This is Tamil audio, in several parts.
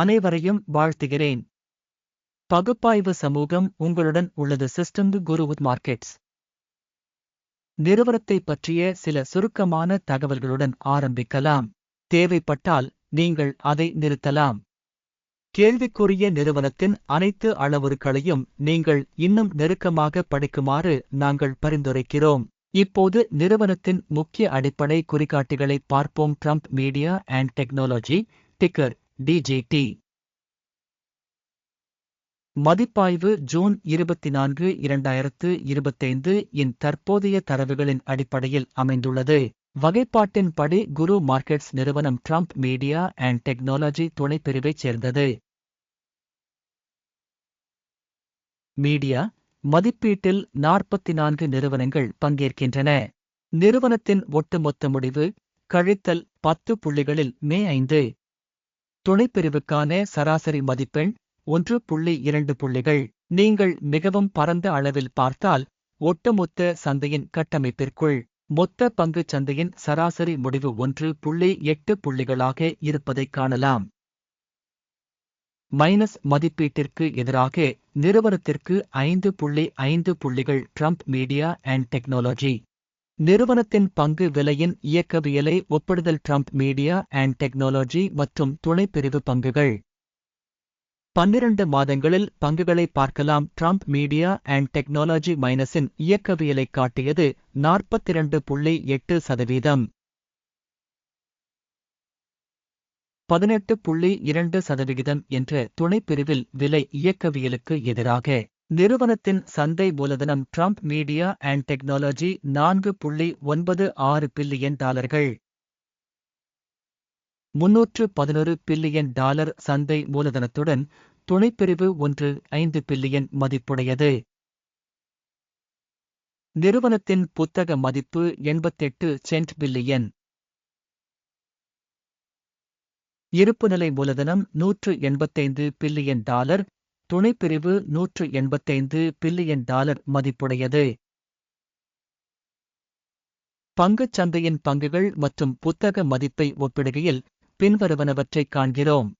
அனைவரையும் வாழ்த்துகிறேன். பகுப்பாய்வு சமூகம் உங்களுடன் உள்ளது சிஸ்டம் குரு வித் மார்க்கெட்ஸ். நிறுவனத்தை பற்றிய சில சுருக்கமான தகவல்களுடன் ஆரம்பிக்கலாம். தேவைப்பட்டால் நீங்கள் அதை நிறுத்தலாம். கேள்விக்குரிய நிறுவனத்தின் அனைத்து அளவுருக்களையும் நீங்கள் இன்னும் நெருக்கமாக படிக்குமாறு நாங்கள் பரிந்துரைக்கிறோம். இப்போது நிறுவனத்தின் முக்கிய அடிப்படை குறிகாட்டிகளை பார்ப்போம். Trump Media and Technology ticker DJT மதிப்பாய்வு ஜூன் இருபத்தி நான்கு இரண்டாயிரத்து இருபத்தைந்து இன் தற்போதைய தரவுகளின் அடிப்படையில் அமைந்துள்ளது. வகைப்பாட்டின்படி குரு மார்க்கெட்ஸ் நிறுவனம் ட்ரம்ப் மீடியா அண்ட் டெக்னாலஜி துணைப்பிரிவைச் சேர்ந்தது. மீடியா மதிப்பீட்டில் நாற்பத்தி நான்கு நிறுவனங்கள் பங்கேற்கின்றன. நிறுவனத்தின் ஒட்டுமொத்த முடிவு கழித்தல் பத்து புள்ளிகளில் மே ஐந்து. துணைப்பிரிவுக்கான சராசரி மதிப்பெண் ஒன்று புள்ளி இரண்டு புள்ளிகள். நீங்கள் மிகவும் பரந்த அளவில் பார்த்தால் ஒட்டுமொத்த சந்தையின் கட்டமைப்பிற்குள் மொத்த பங்குச் சந்தையின் சராசரி முடிவு ஒன்று புள்ளி எட்டு புள்ளிகளாக இருப்பதைக் காணலாம். மைனஸ் மதிப்பீட்டிற்கு எதிராக நிறுவனத்திற்கு ஐந்து புள்ளி ஐந்து புள்ளிகள். Trump Media and Technology. நிறுவனத்தின் பங்கு விலையின் இயக்கவியலை ஒப்பிடுதல் ட்ரம்ப் மீடியா அண்ட் டெக்னாலஜி மற்றும் துணைப்பிரிவு பங்குகள். பன்னிரண்டு மாதங்களில் பங்குகளை பார்க்கலாம் ட்ரம்ப் மீடியா அண்ட் டெக்னாலஜி மைனஸின் இயக்கவியலை காட்டியது நாற்பத்திரண்டு புள்ளி எட்டு சதவீதம். பதினெட்டு புள்ளி இரண்டு சதவிகிதம் என்ற துணைப்பிரிவில் விலை இயக்கவியலுக்கு எதிராக நிறுவனத்தின் சந்தை மூலதனம் ட்ரம்ப் மீடியா அண்ட் டெக்னாலஜி நான்கு புள்ளி ஒன்பது ஆறு பில்லியன் டாலர்கள். முன்னூற்று பதினொரு பில்லியன் டாலர் சந்தை மூலதனத்துடன் துணைப்பிரிவு ஒன்று ஐந்து பில்லியன் மதிப்புடையது. நிறுவனத்தின் புத்தக மதிப்பு எண்பத்தெட்டு சென்ட் பில்லியன். இருப்புநிலை மூலதனம் நூற்று எண்பத்தைந்து பில்லியன் டாலர் துணைப்பிரிவு நூற்று எண்பத்தைந்து பில்லியன் டாலர் மதிப்புடையது. பங்குச் சந்தையின் பங்குகள் மற்றும் புத்தக மதிப்பை ஒப்பிடுகையில் பின்வருவனவற்றைக் காண்கிறோம்.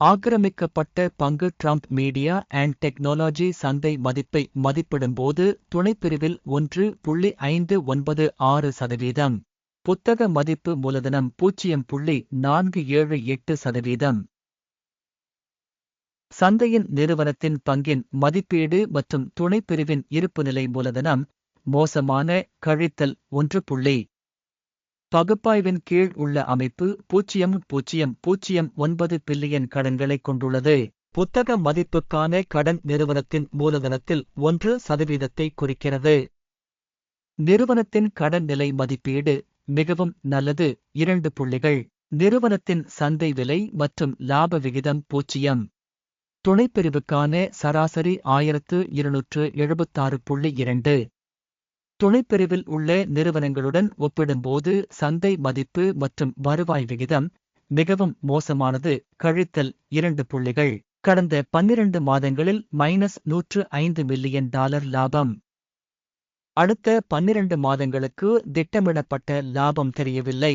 ஆக்கிரமிக்கப்பட்ட பங்கு ட்ரம்ப் மீடியா அண்ட் டெக்னாலஜி சந்தை மதிப்பை மதிப்பிடும்போது துணைப்பிரிவில் ஒன்று புள்ளி ஐந்து ஒன்பது ஆறு சதவீதம் புத்தக மதிப்பு மூலதனம் பூஜ்ஜியம் புள்ளி நான்கு ஏழு எட்டு சதவீதம். சந்தையின் நிறுவனத்தின் பங்கின் மதிப்பீடு மற்றும் துணைப்பிரிவின் இருப்புநிலை மூலதனம் மோசமான கழித்தல் ஒன்று புள்ளி. பகுப்பாய்வின் கீழ் உள்ள அமைப்பு பூஜ்ஜியம் பூஜ்ஜியம் பூஜ்ஜியம் ஒன்பது பில்லியன் கடன்களை கொண்டுள்ளது. புத்தக மதிப்புக்கான கடன் நிறுவனத்தின் மூலதனத்தில் ஒன்று சதவீதத்தை குறிக்கிறது. நிறுவனத்தின் கடன் நிலை மதிப்பீடு மிகவும் நல்லது. இரண்டு புள்ளிகள். நிறுவனத்தின் சந்தை விலை மற்றும் லாப விகிதம் பூஜ்ஜியம். துணைப்பிரிவுக்கான சராசரி ஆயிரத்து இருநூற்று எழுபத்தாறு புள்ளி இரண்டு. துணைப்பிரிவில் உள்ள நிறுவனங்களுடன் ஒப்பிடும்போது சந்தை மதிப்பு மற்றும் வருவாய் விகிதம் மிகவும் மோசமானது. கழித்தல் இரண்டு புள்ளிகள். கடந்த பன்னிரண்டு மாதங்களில் மைனஸ் நூற்று ஐந்து மில்லியன் டாலர் லாபம். அடுத்த பன்னிரண்டு மாதங்களுக்கு திட்டமிடப்பட்ட லாபம் தெரியவில்லை.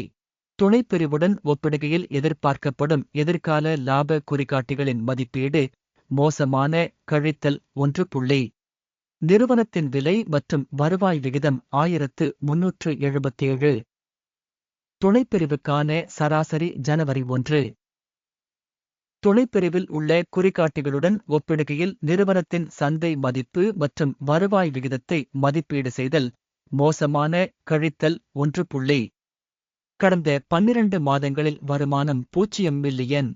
துணைப்பிரிவுடன் ஒப்பிடுகையில் எதிர்பார்க்கப்படும் எதிர்கால லாப குறிகாட்டிகளின் மதிப்பீடு மோசமான கழித்தல் ஒன்று புள்ளி. நிறுவனத்தின் விலை மற்றும் வருவாய் விகிதம் ஆயிரத்து முன்னூற்று எழுபத்தேழு. துணைப்பிரிவுக்கான சராசரி ஜனவரி ஒன்று. துணைப்பிரிவில் உள்ள குறிகாட்டிகளுடன் ஒப்பிடுகையில் நிறுவனத்தின் சந்தை மதிப்பு மற்றும் வருவாய் விகிதத்தை மதிப்பீடு செய்தல் மோசமான கழித்தல் ஒன்று புள்ளி. கடந்த பன்னிரண்டு மாதங்களில் வருமானம் பூஜ்ஜியம் மில்லியன்.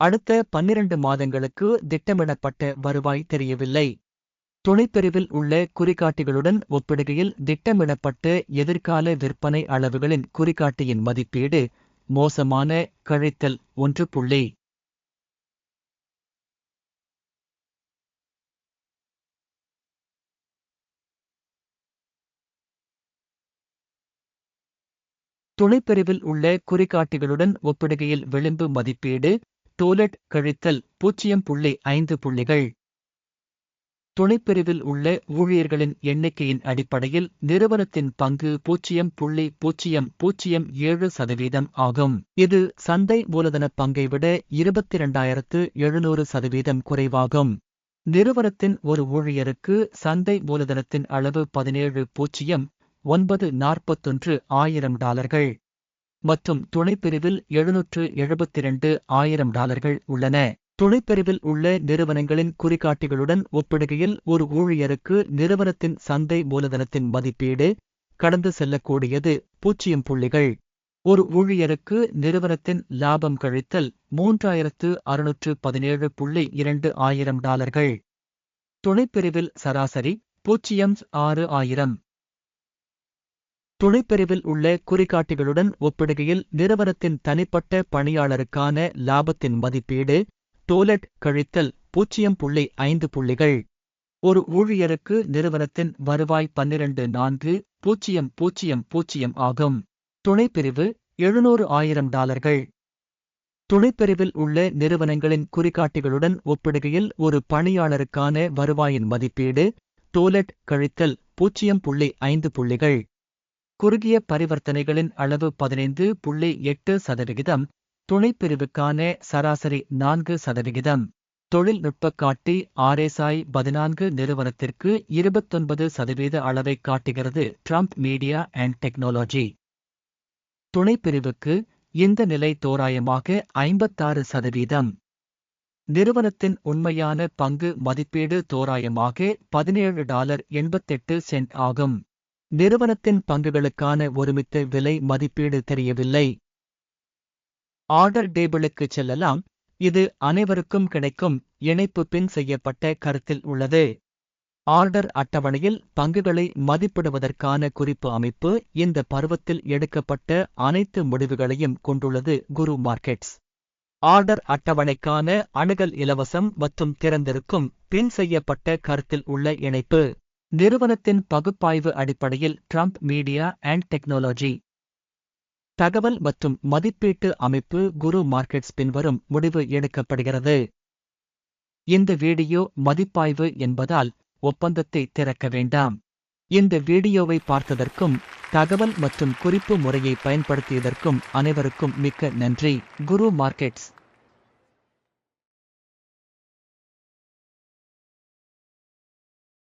அடுத்த பன்னிரண்டு மாதங்களுக்கு திட்டமிடப்பட்ட வருவாய் தெரியவில்லை. துணைப்பிரிவில் உள்ள குறிகாட்டிகளுடன் ஒப்பிடுகையில் திட்டமிடப்பட்ட எதிர்கால விற்பனை அளவுகளின் குறிகாட்டியின் மதிப்பீடு மோசமான கழித்தல் ஒன்று புள்ளி. துணைப்பிரிவில் உள்ள குறிகாட்டிகளுடன் ஒப்பிடுகையில் விளிம்பு மதிப்பீடு டோலட் கழித்தல் பூஜ்ஜியம் புள்ளி ஐந்து புள்ளிகள். துணைப்பிரிவில் உள்ள ஊழியர்களின் எண்ணிக்கையின் அடிப்படையில் நிறுவனத்தின் பங்கு பூஜ்ஜியம் புள்ளி பூஜ்ஜியம் பூஜ்ஜியம் ஏழு சதவீதம் ஆகும். இது சந்தை மூலதன பங்கை விட இருபத்தி இரண்டாயிரத்து எழுநூறு சதவீதம் குறைவாகும். நிறுவனத்தின் ஒரு ஊழியருக்கு சந்தை மூலதனத்தின் அளவு பதினேழு பூஜ்ஜியம் ஒன்பது நாற்பத்தொன்று ஆயிரம் டாலர்கள். மற்றும் துணைப்பிரிவில் எழுநூற்று எழுபத்திரண்டு ஆயிரம் டாலர்கள் உள்ளன. துணைப்பிரிவில் உள்ள நிறுவனங்களின் குறிகாட்டிகளுடன் ஒப்பிடுகையில் ஒரு ஊழியருக்கு நிறுவனத்தின் சந்தை மூலதனத்தின் மதிப்பீடு கடந்து செல்லக்கூடியது பூஜ்ஜியம் புள்ளிகள். ஒரு ஊழியருக்கு நிறுவனத்தின் லாபம் கழித்தல் மூன்றாயிரத்து அறுநூற்று பதினேழு புள்ளி இரண்டு ஆயிரம் டாலர்கள். துணைப்பிரிவில் சராசரி பூஜ்ஜியம் ஆறு ஆயிரம். துணைப்பிரிவில் உள்ள குறிகாட்டிகளுடன் ஒப்பிடுகையில் நிறுவனத்தின் தனிப்பட்ட பணியாளருக்கான லாபத்தின் மதிப்பீடு டோலட் கழித்தல் பூஜ்ஜியம் புள்ளி ஐந்து புள்ளிகள். ஒரு ஊழியருக்கு நிறுவனத்தின் வருவாய் பன்னிரண்டு நான்கு பூஜ்ஜியம் பூஜ்ஜியம் பூஜ்ஜியம் ஆகும். துணைப்பிரிவு எழுநூறு ஆயிரம் டாலர்கள். துணைப்பிரிவில் உள்ள நிறுவனங்களின் குறிகாட்டிகளுடன் ஒப்பிடுகையில் ஒரு பணியாளருக்கான வருவாயின் மதிப்பீடு டோலட் கழித்தல் பூஜ்ஜியம் புள்ளி ஐந்து புள்ளிகள். குறுகிய பரிவர்த்தனைகளின் அளவு பதினைந்து புள்ளி எட்டு சதவிகிதம் துணைப்பிரிவுக்கான சராசரி நான்கு சதவிகிதம். தொழில்நுட்ப காட்டி ஆர்எஸ்ஐ பதினான்கு நிறுவனத்திற்கு இருபத்தொன்பது சதவீத அளவை காட்டுகிறது ட்ரம்ப் மீடியா அண்ட் டெக்னாலஜி. துணைப்பிரிவுக்கு இந்த நிலை தோராயமாக ஐம்பத்தாறு சதவீதம். நிறுவனத்தின் உண்மையான பங்கு மதிப்பீடு தோராயமாக பதினேழு டாலர் எண்பத்தெட்டு சென்ட் ஆகும். நிறுவனத்தின் பங்குகளுக்கான ஒருமித்த விலை மதிப்பீடு தெரியவில்லை. ஆர்டர் டேபிளுக்கு செல்லலாம். இது அனைவருக்கும் கிடைக்கும் இணைப்பு பின் செய்யப்பட்ட கருத்தில் உள்ளது. ஆர்டர் அட்டவணையில் பங்குகளை மதிப்பிடுவதற்கான குறிப்பு அமைப்பு இந்த பருவத்தில் எடுக்கப்பட்ட அனைத்து முடிவுகளையும் கொண்டுள்ளது குரு மார்க்கெட்ஸ். ஆர்டர் அட்டவணைக்கான அணுகல் இலவசம் மற்றும் திறந்திருக்கும் பின் செய்யப்பட்ட கருத்தில் உள்ள இணைப்பு. நிறுவனத்தின் பகுப்பாய்வு அடிப்படையில் ட்ரம்ப் மீடியா அண்ட் டெக்னாலஜி தகவல் மற்றும் மதிப்பீட்டு அமைப்பு குரு மார்க்கெட்ஸ் பின்வரும் முடிவு எடுக்கப்படுகிறது. இந்த வீடியோ மதிப்பாய்வு என்பதால் ஒப்பந்தத்தை திறக்க வேண்டாம். இந்த வீடியோவை பார்த்ததற்கும் தகவல் மற்றும் குறிப்பு முறையை பயன்படுத்தியதற்கும் அனைவருக்கும் மிக்க நன்றி. குரு மார்க்கெட்ஸ்.